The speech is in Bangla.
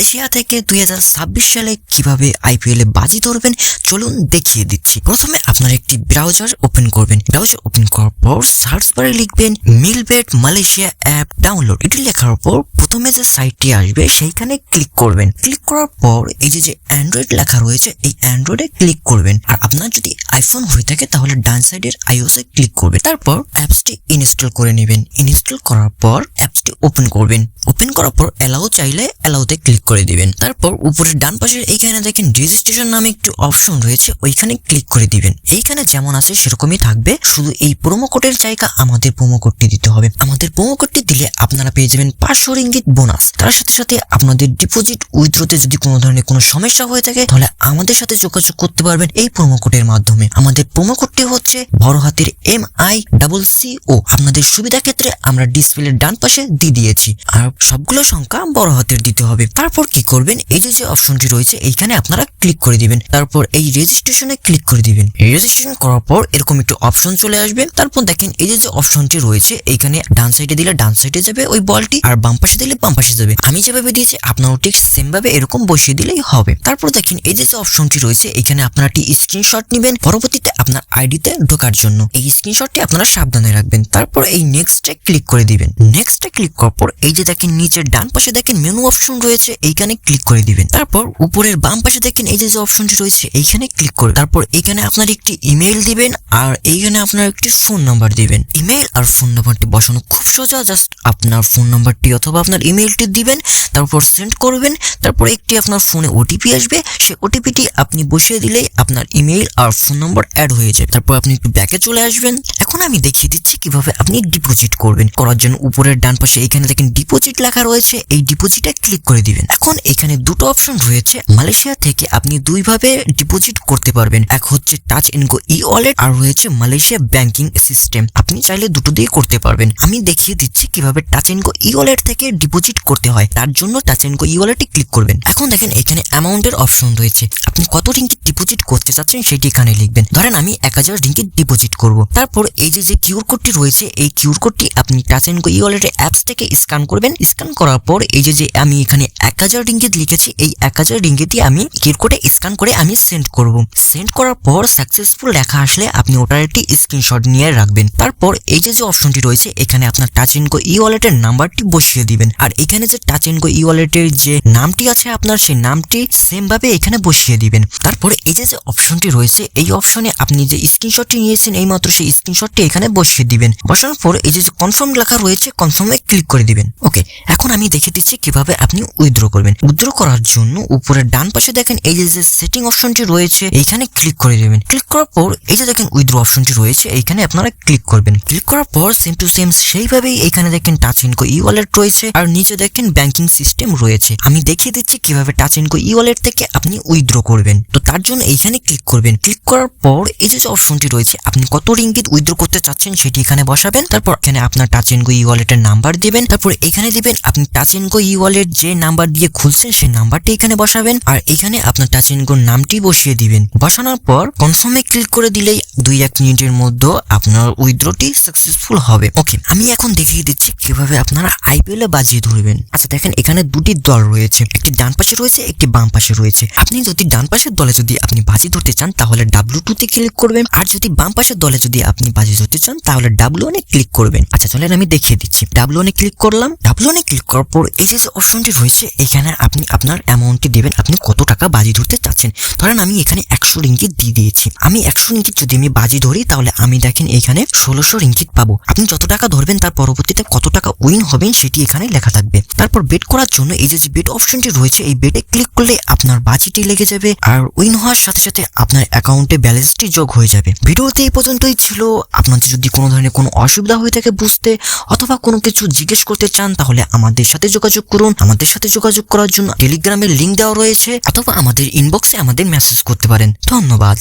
মালয়েশিয়া থেকে দু হাজার ছাব্বিশ সালে কীভাবে আইপিএল বাজি ধরবেন, চলুন দেখিয়ে দিচ্ছি। প্রথমে আপনার একটি ব্রাউজার ওপেন করবেন। ব্রাউজার ওপেন করার পর সার্চ বারে লিখবেন মিলবেট মালয়েশিয়া অ্যাপ ডাউনলোড। এটি লেখার পর প্রথমে যে সাইটটি আসবে, সেইখানে ক্লিক করবেন। ক্লিক করার পর এই যে যে অ্যান্ড্রয়েড লেখা রয়েছে, এই অ্যান্ড্রয়েডে ক্লিক করবেন। আর আপনার যদি আইফোন হয়ে থাকে, তাহলে ডান সাইডের আইওএস এ ক্লিক করবেন। তারপর অ্যাপসটি ইনস্টল করে নেবেন। ইনস্টল করার পর অ্যাপসটি ওপেন করবেন। ওপেন করার পর অ্যালাউ চাইলে অ্যালাউতে ক্লিক করে দিবেন। তারপর উপরে ডান পাশের এইখানে দেখেন রেজিস্ট্রেশন নামে একটি অপশন রয়েছে, ওইখানে ক্লিক করে দিবেন। এইখানে যেমন আছে সেরকমই থাকবে, শুধু এই প্রোমো কোডের জায়গা আমাদের প্রোমো কোডটি দিতে হবে। আমাদের প্রোমো কোডটি দিলে আপনারা পেয়ে যাবেন পাঁচশো রিঙ্গিত বোনাস তার সাথে সাথে আপনাদের ডিপোজিট উইথড্রোতে যদি কোনো ধরনের কোনো সমস্যা হয়ে থাকে, তাহলে আমাদের সাথে যোগাযোগ করতে পারবেন এই প্রোমো কোডের মাধ্যমে। আমাদের প্রোমো কোডটি হচ্ছে বড় হাতের M I double C O আপনাদের সুবিধা ক্ষেত্রে আমরা ডিসপ্লের ডান পাশে দিয়ে দিয়েছি। আর সবগুলো সংখ্যা বড় হাতের দিতে হবে। তারপর কি করবেন? এই যে যে অপশনটি রয়েছে, এইখানে আপনারা ক্লিক করে দিবেন। তারপর এই রেজিস্ট্রেশনে ক্লিক করে দিবেন। রেজিস্ট্রেশন করার পর এরকম একটি অপশন চলে আসবে। তারপর দেখেন, এই যে যে অপশনটি রয়েছে, এইখানে ডান সাইডে দিলে ডান সাইডে যাবে ওই বলটি, আর বাম পাশে দিলে বাম পাশে যাবে। আমি যেভাবে দিয়েছি, আপনারও ঠিক সেম ভাবে এরকম বসিয়ে দিলেই হবে। তারপর দেখেন, এই যে যে অপশনটি রয়েছে এখানে আপনারা একটি স্ক্রিনশট নেবেন, পরবর্তীতে আপনার আইডিতে ঢোকার জন্য। এই স্ক্রিনশটটি আপনারা সাবধানে রাখবেন। তারপর এই নেক্সটে ক্লিক করে দিবেন। নেক্সটে ক্লিক পর এই যে দেখেন নিচের ডান পাশে দেখেন মেনু অপশন রয়েছে, এইখানে ক্লিক করে দিবেন। তারপর উপরের বাম পাশে দেখেন এই যে যে অপশনটি রয়েছে, এইখানে ক্লিক করে তারপর এখানে আপনার একটি ইমেল দিবেন আর এইখানে আপনার একটি ফোন নাম্বার দিবেন। ইমেল আর ফোন নাম্বারটি বসানো খুব সোজা জাস্ট আপনার ফোন নাম্বারটি অথবা আপনার ইমেলটি দিবেন, তারপর সেন্ড করবেন, তারপর একটি আপনার ফোনে ওটিপি আসবে। সেই ওটিপিটি আপনি বসিয়ে দিলেই আপনার ইমেল আর ফোন নাম্বার অ্যাড হয়ে যাবে। তারপর আপনি একটু ব্যাকে চলে আসবেন। এখন আমি দেখিয়ে দিচ্ছি কীভাবে আপনি ডিপোজিট করবেন। করার জন্য উপরের ডান পাশে এখানে দেখেন ডিপোজিট লেখা রয়েছে, এই ডিপোজিটে ক্লিক করে দিবেন। এখন এখানে দুটো অপশন রয়েছে, মালয়েশিয়া থেকে আপনি দুইভাবে ডিপোজিট করতে পারবেন। এক হচ্ছে touch and go e wallet আর রয়েছে মালয়েশিয়া ব্যাংকিং সিস্টেম আপনি চাইলে দুটো দিয়ে করতে পারবেন। আমি দেখিয়ে দিচ্ছি কীভাবে touch and go e wallet থেকে ডিপোজিট করতে হয়। তার জন্য টাচ এন্ড গো ই ওয়ালেটে ক্লিক করবেন। এখন দেখেন এখানে অ্যামাউন্টের অপশন রয়েছে। আপনি কত রিঙ্গিত ডিপোজিট করতে চাচ্ছেন সেটি এখানে লিখবেন। ধরেন আমি এক হাজার রিঙ্গিত ডিপোজিট করব। তারপর এই যে যে কিউর কোডটি রয়েছে, এই কিউর কোডটি আপনি টাচ এন্ড গো ই ওয়ালেটের অ্যাপস থেকে স্ক্যান করবেন। স্ক্যান করার পর এই যে যে আমি এখানে এক হাজার রিঙ্গিত লিখেছি, এই এক হাজার রিঙ্গিতই আমি কিউর কোডে স্ক্যান করে আমি সেন্ড করব। সেন্ড করার পর সাকসেসফুল লেখা আসলে আপনি ওটার একটি স্ক্রিনশট নিয়ে রাখবেন। তারপর এই যে যে অপশনটি রয়েছে, এখানে আপনার টাচ গো ই ওয়ালেটের নাম্বারটি বসিয়ে দিবেন। আর এখানে যে টাচ গো ই ওয়ালেটের যে নামটি আছে আপনার, সেই নামটি সেম ভাবে এখানে বসিয়ে দিবেন। তারপর এই যে যে অপশনটি রয়েছে, এই অপশনে আপনি যে স্ক্রিনশটটি নিয়েছেন এই মাত্র সেই স্ক্রিনশটটি এখানে বসিয়ে দিবেন। বসানোর পর এই যে কনফার্ম লেখা রয়েছে কনফার্মে ক্লিক করে দিবেন। ওকে এখন আমি দেখে দিচ্ছি কীভাবে আপনি উইথড্র করবেন। উইথড্র করার জন্য উপরে ডান পাশে দেখেন এই যে যে সেটিং অপশনটি রয়েছে, এইখানে ক্লিক করে দেবেন। ক্লিক করার পর এই যে দেখেন উইথড্র অপশনটি রয়েছে, এইখানে আপনারা ক্লিক করবেন। ক্লিক করার পর সেম টু সেম সেইভাবেই এইখানে দেখেন টাচ ইনকো ই ওয়ালেট রয়েছে আর নিচে দেখেন ব্যাংকিং সিস্টেম রয়েছে। আমি দেখিয়ে দিচ্ছি কীভাবে টাচ ইনকো ই ওয়ালেট থেকে আপনি উইথড্র করবেন। তো তার জন্য এইখানে ক্লিক করবেন। ক্লিক করার পর এই যে অপশনটি রয়েছে, আপনি কত রিঙ্গিত উইথড্র করতে চাচ্ছেন সেটি এখানে বসাবেন। তারপর এখানে আপনার টাচ ইনকো ই ওয়ালেটের নাম্বার দিবেন, তারপর এখানে দিবেন, আপনি টাচ ইনকো ই ওয়ালেট যে নাম্বার দিয়ে খুলছেন, সেই নাম্বারটি এখানে বসাবেন, আর এখানে আপনার টাচ ইনকোর নামটি বসিয়ে দিবেন। বসানোর পর কনফার্মে ক্লিক করে দিলেই দুই এক মিনিটের মধ্যে আপনার উইথড্রটি সাকসেসফুল হবে। ওকে আমি এখন দেখিয়ে দিচ্ছি কীভাবে আপনারা আইপিএল এ বাজিয়ে ধরবেন। আচ্ছা দেখেন, এখানে দুটি দল রয়েছে। একটি ডান পাশে রয়েছে, একটি বাম পাশে রয়েছে। আপনি যদি ডান পাশের দলে যদি আপনি বাজি ধরতে চান, তাহলে ডাব্লু টু তে ক্লিক করবেন। আর যদি বাম পাশের দলে যদি আপনি বাজি ধরতে চান, তাহলে ডাব্লু ওয়ানে ক্লিক করবেন। আচ্ছা চলেন আমি দেখিয়ে দিচ্ছি। ডাব্লু ওয়ানে ক্লিক করলাম ডাব্লু ক্লিক করার পর এই যে অপশনটি রয়েছে, এখানে আপনি আপনার অ্যামাউন্টটি দেবেন, আপনি কত টাকা বাজি ধরতে চাচ্ছেন। ধরেন আমি এখানে একশো রিঙ্গিত দিয়ে দিয়েছি। আমি একশো রিঙ্গিত যদি আমি বাজি ধরি, তাহলে আমি দেখেন এখানে ষোলোশো রিঙ্গিত পাবো। আপনি যত টাকা ধরবেন, তার পরবর্তীতে কত টাকা উইন হবেন, সেটি এখানে লেখা থাকবে। তারপর বেট করার জন্য এই যে বেট অপশনটি রয়েছে, এই বেটে ক্লিক করলে আপনার বাজিটি লেগে যাবে আর উইন হওয়ার সাথে সাথে আপনার অ্যাকাউন্টে ব্যালেন্সটি যোগ হয়ে যাবে। ভিডিওতে এই পর্যন্তই ছিল। আপনাদের যদি কোনো ধরনের কোনো অসুবিধা হয়ে থাকে বুঝতে, অথবা কোনো কিছু জিজ্ঞেস করতে চান, তাহলে আমাদের সাথে যোগাযোগ করুন। আমাদের সাথে যোগাযোগ করার জন্য টেলিগ্রামের লিঙ্ক দেওয়া রয়েছে, অথবা আমাদের ইনবক্সে আমাদের মেসেজ করতে পারেন। ধন্যবাদ।